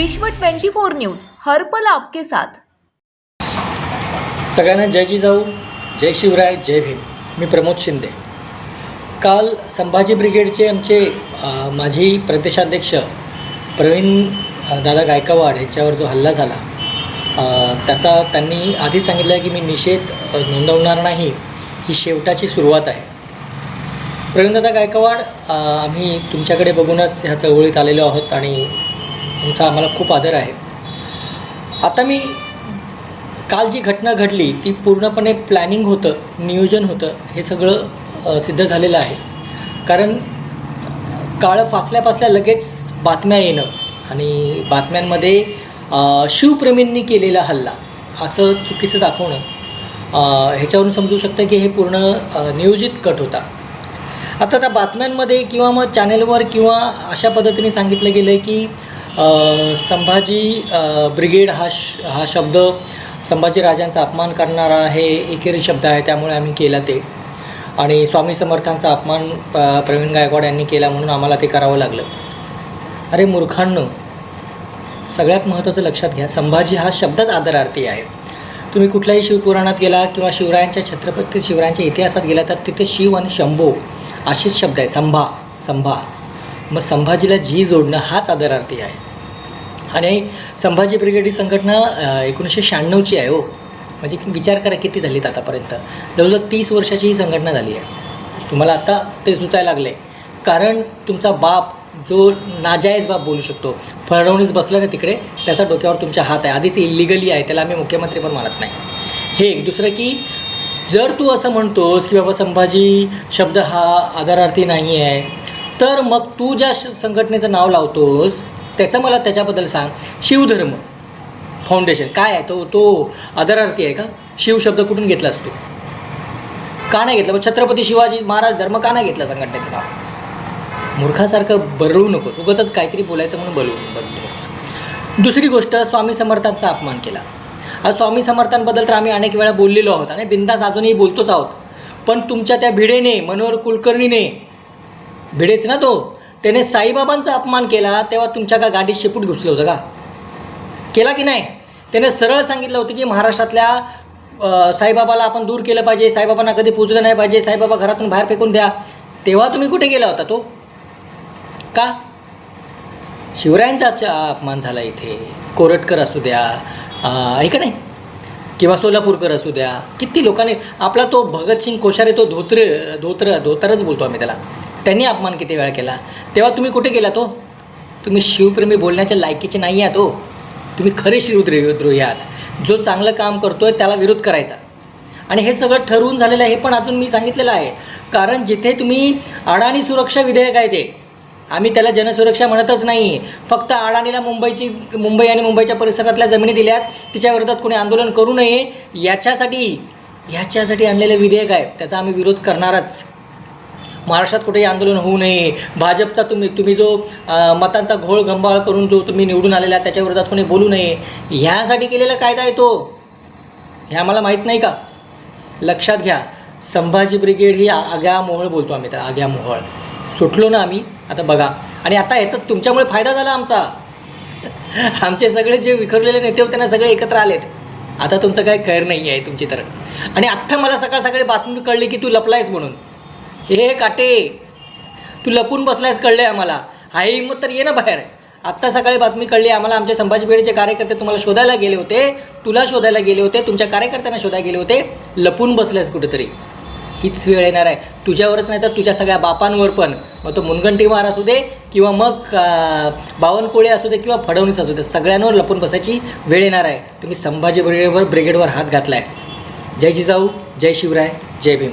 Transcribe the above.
विश्व 24 न्यूज हर्पल आपके साथ. सगळ्यांना जय जिजाऊ जय शिवराय जय भीम. मी प्रमोद शिंदे. काल संभाजी ब्रिगेडचे आमचे माजी प्रदेशाध्यक्ष प्रवीण दादा गायकवाड यांच्यावर जो हल्ला झाला त्याचा त्यांनी आधीच सांगितलं की मी निषेध नोंदवणार नाही ही शेवटाची सुरुवात आहे. प्रवीणदादा गायकवाड आम्ही तुमच्याकडे बघूनच ह्या चळवळीत आलेलो आहोत आणि तुमचा आम्हाला खूप आदर आहे. आता मी काल जी घटना घडली ती पूर्णपणे प्लॅनिंग होतं नियोजन होतं हे सगळं सिद्ध झालेलं आहे. कारण काळं फासल्या फासल्या लगेच बातम्या येणं आणि बातम्यांमध्ये शिवप्रेमींनी केलेला हल्ला असं चुकीचं दाखवणं ह्याच्यावरून समजू शकतं की हे पूर्ण नियोजित कट होता. आता त्या बातम्यांमध्ये किंवा मग चॅनेलवर किंवा अशा पद्धतीने सांगितलं गेलं आहे की संभाजी ब्रिगेड हा श हा शब्द संभाजी राजांचा अपमान करणारा हे एकेरी शब्द आहे त्यामुळे आम्ही केला ते. आणि स्वामी समर्थांचा अपमान प- प्रवीण गायकवाड यांनी केला म्हणून आम्हाला ते करावं लागलं. अरे मूर्खांनो सगळ्यात महत्त्वाचं लक्षात घ्या संभाजी हा शब्दच आदरार्थी आहे. तुम्ही कुठल्याही शिवपुराणात गेला किंवा शिवरायांच्या छत्रपती शिवरायांच्या इतिहासात गेला तर तिथे शिव आणि शंभू असेच शब्द आहे संभा संभा. मग संभाजीला जी जोडणं हाच आदरार्थी आहे. आणि संभाजी ब्रिगेड ही संघटना एकोणीसशे शहाण्णवची आहे हो. म्हणजे विचार करा किती झालीत आतापर्यंत. जवळजवळ तीस वर्षाची ही संघटना झाली आहे. तुम्हाला आता ते सुचायला लागले. कारण तुमचा बाप जो नाजायज बाप बोलू शकतो फडणवीस बसला ना तिकडे त्याचा डोक्यावर तुमच्या हात आहे. आधीच इलिगली आहे त्याला आम्ही मुख्यमंत्री पण मानत नाही. हे एक. दुसरं की जर तू असं म्हणतोस की बाबा संभाजी शब्द हा आदरार्थी नाही आहे तर मग तू ज्या श- संघटनेचं नाव लावतोस त्याचं मला त्याच्याबद्दल सांग. शिवधर्म फाउंडेशन काय आहे? तो तो आदरार्थी आहे का? शिव शब्द कुठून घेतलास तू? का नाही घेतला? मग छत्रपती शिवाजी महाराज धर्म का नाही घेतला संघटनेचं नाव? मूर्खासारखं बरळू नकोस. उगाचच काहीतरी बोलायचं म्हणून बलवू बदलू नकोस. दुसरी गोष्ट स्वामी समर्थांचा अपमान केला. आज स्वामी समर्थांबद्दल तर आम्ही अनेक वेळा बोललेलो आहोत आणि बिंदास अजूनही बोलतोच आहोत. पण तुमच्या त्या भिडेने मनोहर कुलकर्णीने भिडेच ना तो? त्याने साईबाबांचा अपमान केला तेव्हा तुमच्या का गाडीत शेपूट घुसलं होतं का? केला की नाही? त्याने सरळ सांगितलं होतं की महाराष्ट्रातल्या साईबाबाला आपण दूर केलं पाहिजे साईबाबांना कधी पूजलं नाही पाहिजे साईबाबा घरातून बाहेर फेकून द्या. तेव्हा तुम्ही कुठे गेला होता तो? का? शिवरायांचा अपमान झाला इथे. कोरटकर असू द्या अ, आहे का नाही? किंवा सोलापूरकर असू द्या. किती लोकांनी आपला तो भगतसिंग कोश्यारी तो धोत्र धोत्र धोतरच बोलतो आम्ही त्याला. त्यांनी अपमान किती वेळा केला? तेव्हा तुम्ही कुठे गेला तो हो? तुम्ही शिवप्रेमी बोलण्याच्या लायकीचे नाही आहात हो. तुम्ही खरे शिवद्रोही आहात. जो चांगलं काम करतो आहे त्याला विरोध करायचा. आणि हे सगळं ठरवून झालेलं आहे हे पण अजून मी सांगितलेलं आहे. कारण जिथे तुम्ही अडाणी सुरक्षा विधेयक आहे ते. आम्ही त्याला जनसुरक्षा म्हणतच नाही. फक्त अडाणीला मुंबईची मुंबई आणि मुंबईच्या परिसरातल्या जमिनी दिल्यात. तिच्या विरोधात कोणी आंदोलन करू नये. याच्यासाठी याच्यासाठी आणलेलं विधेयक आहे. त्याचा आम्ही विरोध करणारच. महाराष्ट्रात कुठेही आंदोलन होऊ नये. भाजपचा तुम्ही तुम्ही जो मतांचा घोळ गंबाळ करून जो तुम्ही निवडून आलेला आहे, त्याच्या विरोधात कोणी बोलू नये. ह्यासाठी केलेला कायदा आहे तो. हे आम्हाला माहीत नाही का? लक्षात घ्या. संभाजी ब्रिगेड ही आग्या मोहळ बोलतो आम्ही तर आग्या मोहळ. सुटलो ना आम्ही आता बघा. आणि आता ह्याचा तुमच्यामुळे फायदा झाला आमचा. आमचे सगळे जे विखरलेले नेते होते ना सगळे एकत्र आलेत. आता तुमचं काही खैर नाही आहे तुमची तर आणि आत्ता मला सकाळ सकाळी बातमी कळली की तू लपलायस म्हणून. हे काटे तू लपून बसलायस आहे आम्हाला. हाय हिंमत तर ये ना बाहेर. आत्ता सकाळी बातमी कळली आम्हाला आमचे संभाजी भिडेचे कार्यकर्ते तुम्हाला शोधायला गेले होते. तुला शोधायला गेले होते तुमच्या कार्यकर्त्यांना शोधायला गेले होते. लपून बसलेस कुठेतरी. हीच वेळ येणार आहे. तुझ्यावरच नाही तर तुझ्या सगळ्या बापांवर पण. मग तो मुनगंटीवार असू दे किंवा मग अं, बावनकुळे असू दे किंवा फडणवीस असू दे सगळ्यांवर लपून बसायची वेळ येणार आहे. तुम्ही संभाजी ब्रिगेडवर ब्रिगेडवर हात घातला आहे जय जिजाऊ जय शिवराय जय भीम.